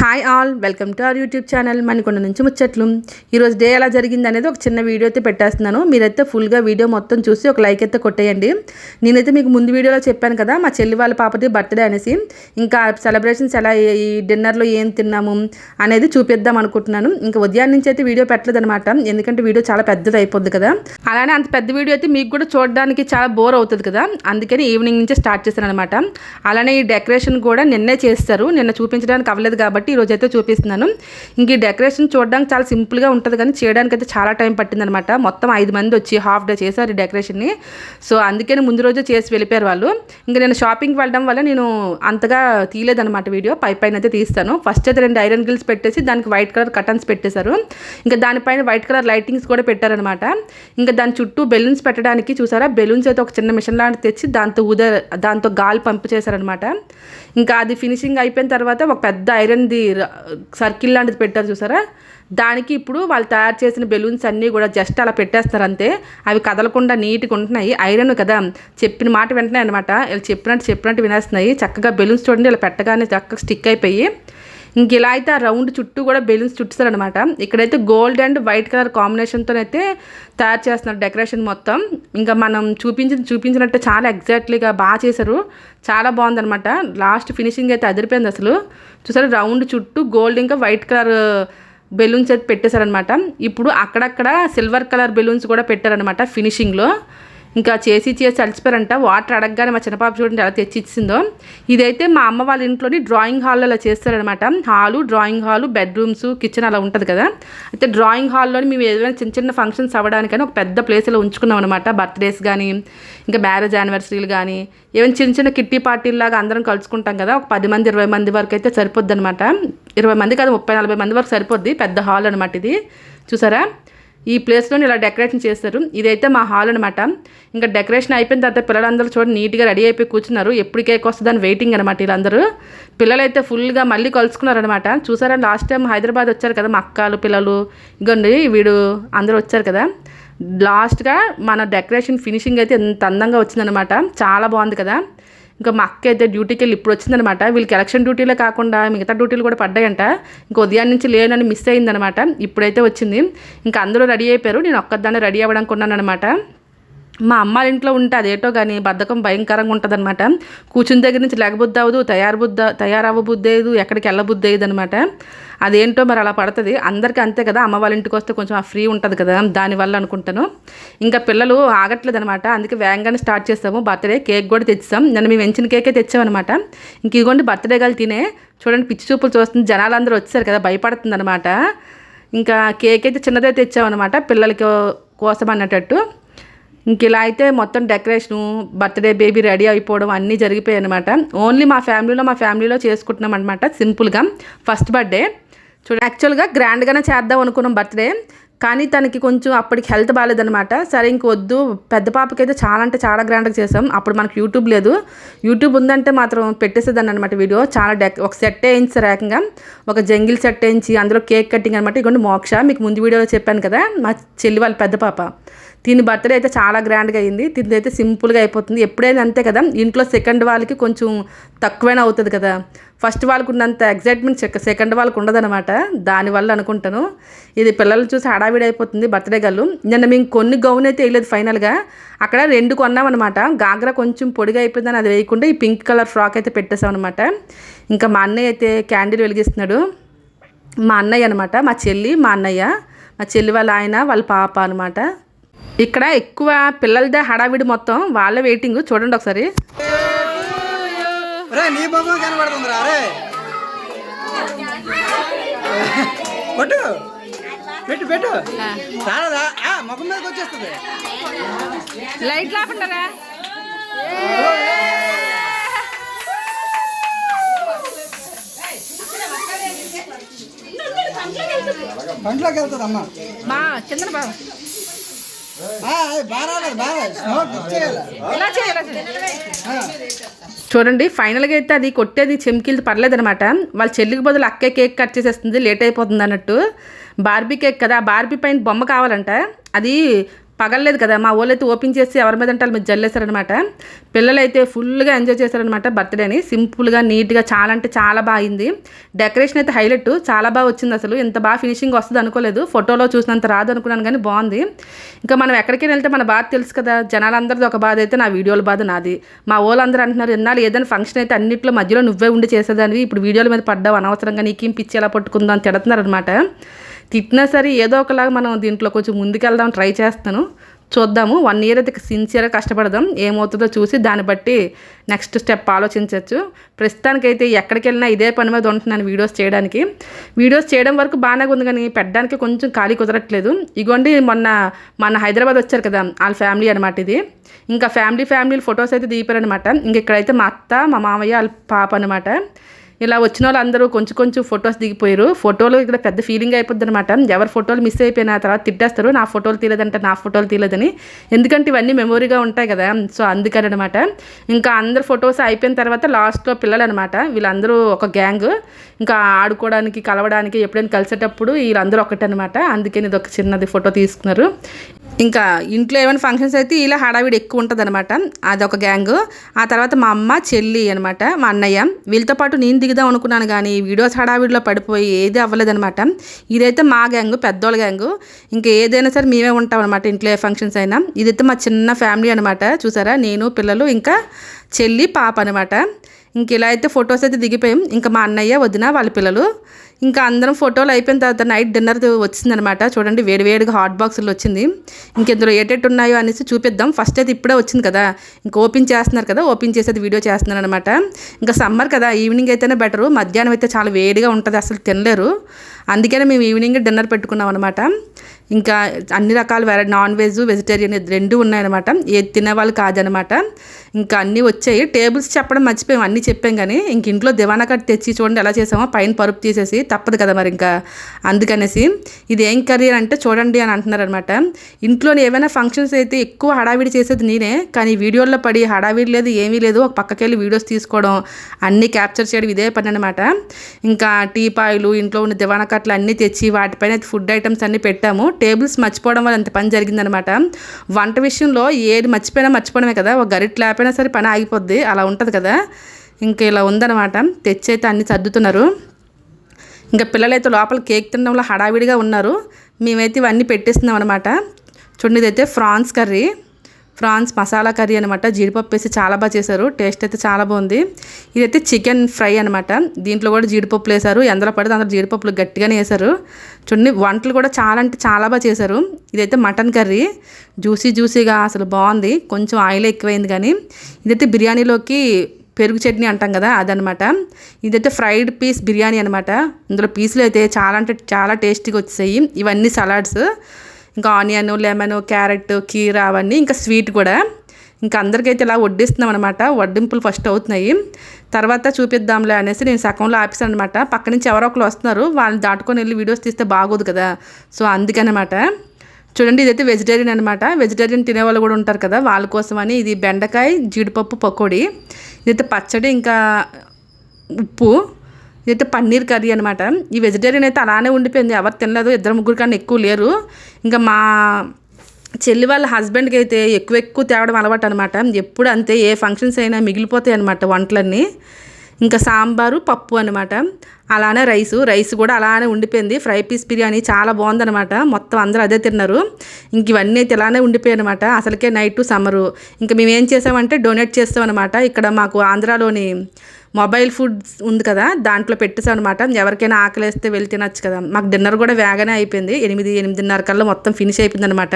Hi all welcome to our YouTube channel Manikonda నుంచి ముచ్చట్లు. ఈరోజు డే ఎలా జరిగింది అనేది ఒక చిన్న వీడియో అయితే పెట్టేస్తున్నాను. మీరైతే ఫుల్గా వీడియో మొత్తం చూసి ఒక లైక్ అయితే కొట్టేయండి. నేనైతే మీకు ముందు వీడియోలో చెప్పాను కదా మా చెల్లి వాళ్ళ పాపది బర్త్డే అనేసి. ఇంకా సెలబ్రేషన్స్ ఎలా ఈ డిన్నర్లో ఏం తిన్నాము అనేది చూపిద్దాం అనుకుంటున్నాను. ఇంకా ఉదయం నుంచి అయితే వీడియో పెట్టలేదు అనమాట ఎందుకంటే వీడియో చాలా పెద్దది అయిపోద్ది కదా. అలానే అంత పెద్ద వీడియో అయితే మీకు కూడా చూడడానికి చాలా బోర్ అవుతుంది కదా. అందుకని ఈవినింగ్ నుంచే స్టార్ట్ చేశాను అనమాట అలానే ఈ డెకరేషన్ కూడా నిన్నే చేస్తారు నిన్న చూపించడానికి అవ్వలేదు కాబట్టి కాబట్టి ఈరోజు అయితే చూపిస్తున్నాను. ఇంక ఈ డెకరేషన్ చూడడానికి చాలా సింపుల్గా ఉంటుంది కానీ చేయడానికి అయితే చాలా టైం పట్టిందనమాట. మొత్తం ఐదు మంది వచ్చి హాఫ్ డే చేశారు ఈ డెకరేషన్ని. సో అందుకని ముందు రోజు చేసి వెళ్ళిపోయారు వాళ్ళు. ఇంకా నేను షాపింగ్కి వెళ్ళడం వల్ల నేను అంతగా తీయలేదనమాట వీడియో. పై పైన అయితే తీస్తాను. ఫస్ట్ అయితే రెండు ఐరన్ గిల్స్ పెట్టేసి దానికి వైట్ కలర్ కటన్స్ పెట్టేశారు. ఇంకా దానిపైన వైట్ కలర్ లైటింగ్స్ కూడా పెట్టారనమాట. ఇంకా దాని చుట్టూ బెలూన్స్ పెట్టడానికి చూసారా? బెలూన్స్ అయితే ఒక చిన్న మిషన్ లాంటి తెచ్చి దాంతో ఉద దాంతో గాలి పంపు చేశారనమాట. ఇంకా అది ఫినిషింగ్ అయిపోయిన తర్వాత ఒక పెద్ద ఐరన్ది సర్కిల్ లాంటిది పెట్టారు చూసారా? దానికి ఇప్పుడు వాళ్ళు తయారు చేసిన బెలూన్స్ అన్నీ కూడా జస్ట్ అలా పెట్టేస్తారు అంతే అవి కదలకుండా నీట్గా ఉంటున్నాయి. ఐరన్ కదా చెప్పిన మాట వెంటనే అనమాట ఇలా చెప్పినట్టు చెప్పినట్టు వినేస్తున్నాయి. చక్కగా బెలూన్స్ చూడండి ఇలా పెట్టగానే చక్కగా స్టిక్ అయిపోయి ఇంక ఇలా అయితే ఆ రౌండ్ చుట్టూ కూడా బెలూన్స్ చుట్టుతారనమాట ఇక్కడైతే గోల్డ్ అండ్ వైట్ కలర్ కాంబినేషన్తో అయితే తయారు చేస్తున్నారు డెకరేషన్ మొత్తం. ఇంకా మనం చూపించి చూపించినట్టు చాలా ఎగ్జాక్ట్లీగా బాగా చేశారు. చాలా బాగుందనమాట లాస్ట్ ఫినిషింగ్ అయితే అదిరిపోయింది అసలు. చూసారు రౌండ్ చుట్టూ గోల్డ్ ఇంకా వైట్ కలర్ బెలూన్స్ అయితే పెట్టేశారనమాట ఇప్పుడు అక్కడక్కడ సిల్వర్ కలర్ బెలూన్స్ కూడా పెట్టారనమాట ఫినిషింగ్లో. ఇంకా చేసి చేసి అలసిపోయారంట వాటర్ అడగగానే మా చిన్నపాప చూడండి ఎలా తెచ్చి ఇచ్చిందో ఇదైతే మా అమ్మ వాళ్ళ ఇంట్లోని డ్రాయింగ్ హాల్లో అలా చేస్తారనమాట hall drawing hall bedrooms kitchen అలా ఉంటుంది కదా. అయితే డ్రాయింగ్ హాల్లోని మేము ఏదైనా చిన్న చిన్న ఫంక్షన్స్ అవ్వడానికని ఒక పెద్ద ప్లేస్లో ఉంచుకున్నాం అనమాట బర్త్డేస్ కానీ ఇంకా మ్యారేజ్ యానివర్సరీలు కానీ ఏమైనా చిన్న చిన్న కిట్టి పార్టీలాగా అందరం కలుసుకుంటాం కదా. ఒక పది మంది ఇరవై మంది వరకు అయితే సరిపోద్ది అనమాట ఇరవై మంది కాదు ముప్పై నలభై మంది వరకు సరిపోద్ది. పెద్ద హాల్ అనమాట ఇది. చూసారా? ఈ ప్లేస్లో ఇలా డెకరేషన్ చేస్తారు. ఇదైతే మా హాల్ అనమాట ఇంకా డెకరేషన్ అయిపోయిన తర్వాత పిల్లలందరూ చూడండి నీట్గా రెడీ అయిపోయి కూర్చున్నారు. ఎప్పుడు కేక్ వస్తుందని వెయిటింగ్ అనమాట వీళ్ళందరూ. పిల్లలైతే ఫుల్గా మళ్ళీ కలుసుకున్నారనమాట చూసారా లాస్ట్ టైం హైదరాబాద్ వచ్చారు కదా మా అక్కలు పిల్లలు. ఇగోండి వీడు అందరూ వచ్చారు కదా. లాస్ట్గా మన డెకరేషన్ ఫినిషింగ్ అయితే ఎంత అందంగా వచ్చిందనమాట చాలా బాగుంది కదా. ఇంకా మా అక్క అయితే డ్యూటీకి వెళ్ళి ఇప్పుడు వచ్చిందనమాట. వీళ్ళకి ఎలక్షన్ డ్యూటీలే కాకుండా మిగతా డ్యూటీలు కూడా పడ్డాయంట. ఇంకా ఉదయం నుంచి లేనని మిస్ అయిందనమాట. ఇప్పుడైతే వచ్చింది. ఇంకా అందరూ రెడీ అయిపోయారు. నేను ఒక్కదాన్ని రెడీ అవ్వడానికి ఉన్నాను అనమాట మా అమ్మ ఇంట్లో ఉంటే అదేటో కానీ బద్ధకం భయంకరంగా ఉంటుంది అనమాట కూర్చుని దగ్గర నుంచి లేకబుద్ధి అవ్వదు తయారు బుద్ధ తయారవ్వ ఎక్కడికి వెళ్ళబుద్ధి అయ్యదు అనమాట అదేంటో మరి అలా పడుతుంది. అందరికీ అంతే కదా అమ్మ వాళ్ళ ఇంటికి వస్తే కొంచెం ఆ ఫ్రీ ఉంటుంది కదా దానివల్ల అనుకుంటాను. ఇంకా పిల్లలు ఆగట్లేదు అనమాట అందుకే వేగంగానే స్టార్ట్ చేస్తాము. బర్త్డే కేక్ కూడా తెచ్చాం నన్ను మేము వెంచిన కేకే తెచ్చామన్నమాట. ఇంక ఇదిగోండి బర్త్డే గాలు తినే. చూడండి పిచ్చి చూపులు చూస్తుంది. జనాలందరూ వచ్చారు కదా భయపడుతుంది అనమాట ఇంకా కేక్ అయితే చిన్నదే తెచ్చామన్నమాట పిల్లలకి కోసం అన్నట్టు ఇంక ఇలా అయితే మొత్తం డెకరేషను బర్త్డే బేబీ రెడీ అయిపోవడం అన్నీ జరిగిపోయాయి అనమాట ఓన్లీ మా ఫ్యామిలీలో మా ఫ్యామిలీలో చేసుకుంటున్నాం అనమాట సింపుల్గా. First birthday. చూడ యాక్చువల్గా గ్రాండ్గానే చేద్దాం అనుకున్నాం బర్త్డే కానీ తనకి కొంచెం అప్పటికి హెల్త్ బాగాలేదనమాట సరే ఇంకొద్దు పెద్ద పాపకి అయితే చాలా అంటే చాలా గ్రాండ్గా చేసాం. అప్పుడు మనకు యూట్యూబ్ లేదు. యూట్యూబ్ ఉందంటే మాత్రం పెట్టేసేదాన్ని అనమాట వీడియో. చాలా డెక్ ఒక సెట్ వేయించారు ఏకంగా ఒక జంగిల్ సెట్ వేయించి అందులో కేక్ కటింగ్ అనమాట ఇదిగోండి మోక్ష మీకు ముందు వీడియోలో చెప్పాను కదా మా చెల్లి వాళ్ళ పెద్ద పాప. దీని బర్త్డే అయితే చాలా గ్రాండ్గా అయింది. దీని అయితే సింపుల్గా అయిపోతుంది. ఎప్పుడైనా అంతే కదా ఇంట్లో సెకండ్ వాళ్ళకి కొంచెం తక్కువైనా అవుతుంది కదా. ఫస్ట్ వాళ్ళకు ఉన్నంత ఎగ్జైట్మెంట్ సెకండ్ వాళ్ళకు ఉండదనమాట దానివల్ల అనుకుంటాను. ఇది పిల్లలు చూసి హడావిడి అయిపోతుంది బర్త్డే గల్లు నిన్న మేము కొన్ని గౌన్ అయితే వేయలేదు ఫైనల్గా. అక్కడ రెండు కొన్నామన్నమాట. గాగ్రా కొంచెం పొడిగా అయిపోయిందని అది వేయకుండా ఈ పింక్ కలర్ ఫ్రాక్ అయితే పెట్టేసామన్నమాట. ఇంకా మా అన్నయ్య అయితే క్యాండిల్ వెలిగిస్తున్నాడు. మా అన్నయ్య అనమాట మా చెల్లి మా అన్నయ్య. మా చెల్లి వాళ్ళ ఆయన వాళ్ళ పాప అనమాట ఇక్కడ ఎక్కువ పిల్లలదే హడావిడి మొత్తం. వాళ్ళ వెయిటింగ్ చూడండి ఒకసారి. పెట్టు పెట్టు. చాలదా? ఆ, ముఖం మీదకి వచ్చేస్తుంది. లైట్ లేకుంటారా పంట్లోకి వెళ్తుంది అమ్మ మా చూడండి ఫైనల్గా అయితే అది కొట్టేది చెమ్కిల్ది పర్లేదనమాట వాళ్ళ చెల్లికి బదులు అక్కే కేక్ కట్ చేసేస్తుంది లేట్ అయిపోతుంది అన్నట్టు. బార్బీ కేక్ కదా బార్బీ పైన బొమ్మ కావాలంట. అది పగలలేదు కదా మా వాళ్ళు అయితే ఓపెన్ చేసి ఎవరి మీద అంటే మీరు మీద జల్లేశారనమాట. పిల్లలు అయితే ఫుల్గా ఎంజాయ్ చేశారనమాట బర్త్డేని. సింపుల్గా నీట్గా చాలా అంటే చాలా బాగా అయింది. డెకరేషన్ అయితే హైలైట్ చాలా బాగా వచ్చింది అసలు. ఇంత బాగా ఫినిషింగ్ వస్తుంది అనుకోలేదు. ఫోటోలో చూసినంత రాదు అనుకున్నాను కానీ బాగుంది. ఇంకా మనం ఎక్కడికి వెళ్తే మన బాధ తెలుసు కదా జనాలందరిది ఒక బాధ అయితే నా వీడియోల బాధ నాది. మా వాళ్ళందరూ అంటున్నారు ఎన్నాళ్ళు ఏదైనా ఫంక్షన్ అయితే అన్నింటిలో మధ్యలో నువ్వే ఉండి చేసేదానివి ఇప్పుడు వీడియోల మీద పడ్డావు అనవసరంగా నీకేం పిచ్చి ఎలా పట్టుకుందాం అని తిడుతున్నారు అనమాట తిట్టినా సరే ఏదో ఒకలాగా మనం దీంట్లో కొంచెం ముందుకెళ్దాం ట్రై చేస్తాను. చూద్దాము. వన్ ఇయర్ అయితే సిన్సియర్గా కష్టపడదాం. ఏమవుతుందో చూసి దాన్ని బట్టి నెక్స్ట్ స్టెప్ ఆలోచించవచ్చు ప్రస్తుతానికైతే ఎక్కడికి వెళ్ళినా ఇదే పని మీద ఉంటున్నాను వీడియోస్ చేయడానికి. వీడియోస్ చేయడం వరకు బాగానే ఉంది కానీ పెట్టడానికి కొంచెం ఖాళీ కుదరట్లేదు. ఇగోండి మొన్న మన హైదరాబాద్ వచ్చారు కదా వాళ్ళ ఫ్యామిలీ అనమాట ఇది. ఇంకా ఫ్యామిలీ ఫ్యామిలీ ఫొటోస్ అయితే దీపారనమాట ఇంక ఇక్కడైతే మా అత్త మా మామయ్య వాళ్ళ పాప అనమాట ఇలా వచ్చిన వాళ్ళందరూ కొంచెం కొంచెం ఫొటోస్ దిగిపోయారు. ఫోటోలు ఇక్కడ పెద్ద ఫీలింగ్ అయిపోద్ది అనమాట ఎవరి ఫోటోలు మిస్ అయిపోయిన తర్వాత తిట్టేస్తారు. నా ఫోటోలు తీయలేదంటే నా ఫోటోలు తీయలేదని. ఎందుకంటే ఇవన్నీ మెమొరీగా ఉంటాయి కదా. సో అందుకని అనమాట ఇంకా అందరు ఫొటోస్ అయిపోయిన తర్వాత లాస్ట్లో పిల్లలు అనమాట వీళ్ళందరూ ఒక గ్యాంగ్ ఇంకా ఆడుకోవడానికి కలవడానికి ఎప్పుడైనా కలిసేటప్పుడు వీళ్ళందరూ ఒకటనమాట అందుకని ఇది ఒక చిన్నది ఫోటో తీసుకున్నారు. ఇంకా ఇంట్లో ఏమైనా ఫంక్షన్స్ అయితే ఇలా హడావిడి ఎక్కువ ఉంటుంది అనమాట అదొక గ్యాంగ్ ఆ తర్వాత మా అమ్మ చెల్లి అనమాట మా అన్నయ్య. వీళ్ళతో పాటు నేను దిగుదాం అనుకున్నాను కానీ వీడియోస్ హడావిడిలో పడిపోయి ఏది అవ్వలేదనమాట ఇదైతే మా గ్యాంగ్ పెద్దోళ్ళ గ్యాంగ్ ఇంకా ఏదైనా సరే మేమే ఉంటాం అనమాట ఇంట్లో ఏ ఫంక్షన్స్ అయినా. ఇదైతే మా చిన్న ఫ్యామిలీ అనమాట చూసారా? నేను పిల్లలు ఇంకా చెల్లి పాప అనమాట ఇంక ఇలా అయితే ఫొటోస్ అయితే దిగిపోయాం. ఇంకా మా అన్నయ్య వదిన వాళ్ళ పిల్లలు. ఇంకా అందరం ఫోటోలు అయిపోయిన తర్వాత నైట్ డిన్నర్ వచ్చిందనమాట. చూడండి వేడివేడిగా హాట్ బాక్సులు వచ్చింది. ఇంకెందులో ఏటెట్టు ఉన్నాయో అనేసి చూపిద్దాం. ఫస్ట్ అయితే ఇప్పుడే వచ్చింది కదా. ఇంకా ఓపెన్ చేస్తున్నారు కదా. ఓపెన్ చేసేది వీడియో చేస్తున్నారు అనమాట ఇంకా సమ్మర్ కదా. ఈవినింగ్ అయితేనే బెటరు మధ్యాహ్నం అయితే చాలా వేడిగా ఉంటుంది. అసలు తినలేరు. అందుకనే మేము ఈవినింగ్ డిన్నర్ పెట్టుకున్నాం అనమాట. ఇంకా అన్ని రకాల వెరైటీ నాన్ వెజ్ వెజిటేరియన్ రెండు ఉన్నాయన్నమాట. ఏది తినేవాళ్ళు కాదనమాట ఇంకా అన్నీ వచ్చాయి. టేబుల్స్ చెప్పడం మర్చిపోయాం. అన్నీ చెప్పాం కానీ ఇంక ఇంట్లో దివానా కట్ తెచ్చి చూడండి ఎలా చేసామో పైన పరుపు తీసేసి తప్పదు కదా మరి ఇంకా. అందుకనేసి ఇది ఏం కర్రీ అంటే చూడండి అని అంటున్నారనమాట ఇంట్లో ఏమైనా ఫంక్షన్స్ అయితే ఎక్కువ హడావిడి చేసేది నేనే కానీ వీడియోల్లో పడి హడావిడి లేదు ఏమీ లేదు ఒక పక్కకి వెళ్ళి వీడియోస్ తీసుకోవడం అన్నీ క్యాప్చర్ చేయడం ఇదే పని అనమాట ఇంకా టీ పాయలు ఇంట్లో ఉన్న దివానా కట్లు అన్నీ తెచ్చి వాటిపైన ఫుడ్ ఐటమ్స్ అన్నీ పెట్టాము. టేబుల్స్ మర్చిపోవడం వల్ల అంత పని జరిగిందనమాట. వంట విషయంలో ఏది మర్చిపోయినా మర్చిపోవడమే కదా. ఒక గరిట్ లేకపోయినా సరే పని ఆగిపోద్ది. అలా ఉంటుంది కదా. ఇంకా ఇలా ఉందన్నమాట తెచ్చి అయితే అన్ని సర్దుతున్నారు. ఇంకా పిల్లలైతే లోపల కేక్ తినడంలో హడావిడిగా ఉన్నారు. మేమైతే ఇవన్నీ పెట్టేస్తున్నాం అనమాట చూడండి ఇదైతే prawns curry. Prawns masala curry అనమాట. జీడిపప్పు వేసి చాలా బాగా చేశారు. టేస్ట్ అయితే చాలా బాగుంది. ఇదైతే చికెన్ ఫ్రై అనమాట. దీంట్లో కూడా జీడిపప్పులు వేశారు. ఎందులో పడితే అందులో జీడిపప్పులు గట్టిగానే వేశారు. చూడండి వంటలు కూడా చాలా అంటే చాలా బాగా చేశారు. ఇదైతే మటన్ కర్రీ. జ్యూసీ జ్యూసీగా అసలు బాగుంది. కొంచెం ఆయిల్ ఎక్కువైంది కానీ ఇదైతే బిర్యానీలోకి పెరుగు చట్నీ అంటాం కదా అదనమాట ఇదైతే ఫ్రైడ్ పీస్ బిర్యానీ అనమాట ఇందులో పీసులు అయితే చాలా అంటే చాలా టేస్టీగా వచ్చాయి ఇవన్నీ సలాడ్స్. ఇంకా ఆనియన్ లెమన్ క్యారెట్ కీరా అవన్నీ ఇంకా స్వీట్ కూడా. ఇంకా అందరికైతే ఇలా వడ్డిస్తున్నాం అనమాట వడ్డింపులు ఫస్ట్ అవుతున్నాయి. తర్వాత చూపిద్దాంలే అనేసి నేను సగంలో ఆపేసాను అనమాట పక్క నుంచి ఎవరో ఒకరు వస్తున్నారు. వాళ్ళని దాటుకొని వెళ్ళి వీడియోస్ తీస్తే బాగోదు కదా. సో అందుకనమాట చూడండి ఇదైతే వెజిటేరియన్ అనమాట వెజిటేరియన్ తినేవాళ్ళు కూడా ఉంటారు కదా. వాళ్ళ కోసమని ఇది బెండకాయ జీడిపప్పు పకోడీ. ఇదైతే పచ్చడి ఇంకా ఉప్పు. ఇదైతే పన్నీర్ కర్రీ అనమాట ఈ వెజిటేరియన్ అయితే అలానే ఉండిపోయింది. ఎవరు తినలేదు. ఇద్దరు ముగ్గురు కన్నా ఎక్కువ లేరు. ఇంకా మా చెల్లి వాళ్ళ హస్బెండ్కి అయితే ఎక్కువ ఎక్కువ తేవడం అలవాటు అనమాట ఎప్పుడు అంతే ఏ ఫంక్షన్స్ అయినా మిగిలిపోతాయి అనమాట వంటలన్నీ. ఇంకా సాంబారు పప్పు అనమాట అలానే రైసు. రైస్ కూడా అలానే ఉండిపోయింది. ఫ్రై పీస్ బిర్యానీ చాలా బాగుందనమాట మొత్తం అందరూ అదే తిన్నారు. ఇంక ఇవన్నీ అయితే ఇలానే ఉండిపోయాయి అనమాట అసలుకే నైట్ సమ్మరు. ఇంకా మేము ఏం చేసామంటే డొనేట్ చేస్తామన్నమాట. ఇక్కడ మాకు ఆంధ్రాలోని మొబైల్ ఫుడ్ ఉంది కదా దాంట్లో పెట్టేసాం అనమాట ఎవరికైనా ఆకలేస్తే వెళ్ళి తినచ్చు కదా. మాకు డిన్నర్ కూడా వేగనే అయిపోయింది. ఎనిమిది ఎనిమిదిన్నర కల్లా మొత్తం ఫినిష్ అయిపోయింది అనమాట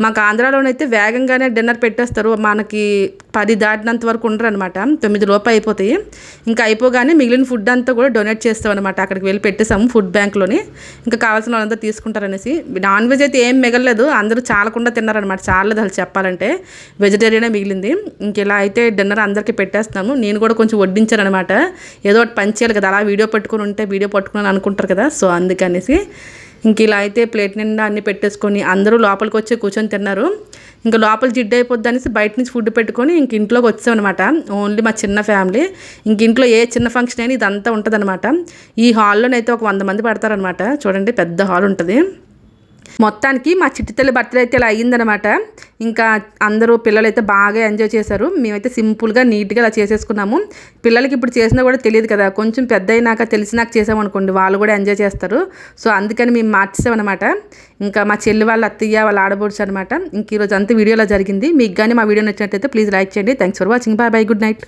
మాకు ఆంధ్రాలోనైతే వేగంగానే డిన్నర్ పెట్టేస్తారు. మనకి పది దాటినంత వరకు ఉండరు అనమాట తొమ్మిది లోపు అయిపోతాయి. ఇంకా అయిపోగానే మిగిలిన ఫుడ్ అంతా కూడా డొనేట్ చేస్తాం అనమాట అక్కడికి వెళ్ళి పెట్టేసాము ఫుడ్ బ్యాంక్లోని. ఇంకా కావాల్సిన వాళ్ళంతా తీసుకుంటారనేసి. నాన్ వెజ్ అయితే ఏం మిగలలేదు. అందరూ చాలకుండా తిన్నారనమాట చాలలేదు అసలు చెప్పాలంటే. వెజిటేరియనే మిగిలింది. ఇంక ఇలా అయితే డిన్నర్ అందరికీ పెట్టేస్తాము నేను కూడా కొంచెం వడ్డించాననమాట ఏదో ఒకటి పని చేయాలి కదా. అలా వీడియో పట్టుకుని ఉంటే వీడియో పట్టుకున్నాను అనుకుంటారు కదా. సో అందుకనేసి ఇంక ఇలా అయితే ప్లేట్ నిండా అన్ని పెట్టేసుకొని అందరూ లోపలికి వచ్చి కూర్చొని తిన్నారు. ఇంకా లోపల జిడ్డు అయిపోద్ది అనేసి బయట నుంచి ఫుడ్ పెట్టుకొని ఇంక ఇంట్లోకి వచ్చామన్నమాట. ఓన్లీ మా చిన్న ఫ్యామిలీ. ఇంక ఇంట్లో ఏ చిన్న ఫంక్షన్ అయినా ఇదంతా ఉంటుందన్నమాట. ఈ హాల్లోనైతే ఒక వంద మంది పడతారనమాట చూడండి పెద్ద హాల్ ఉంటుంది. మొత్తానికి మా చిట్టితల్లి బర్త్డే అయితే ఇలా అయ్యిందనమాట ఇంకా అందరూ పిల్లలు అయితే బాగా ఎంజాయ్ చేశారు. మేమైతే సింపుల్గా నీట్గా ఇలా చేసేసుకున్నాము. పిల్లలకి ఇప్పుడు చేసినా కూడా తెలియదు కదా కొంచెం పెద్ద అయినాక తెలిసినాక చేసామనుకోండి వాళ్ళు కూడా ఎంజాయ్ చేస్తారు. సో అందుకని మేము మార్చేసామన్నమాట. ఇంకా మా చెల్లి వాళ్ళ అత్తయ్య వాళ్ళ ఆడబోడ్చు అనమాట ఇంక ఈరోజు అంత వీడియోలో జరిగింది. మీకు కానీ మా వీడియో నచ్చినట్టయితే ప్లీజ్ లైక్ చేయండి. Thanks for watching. Bye bye good night.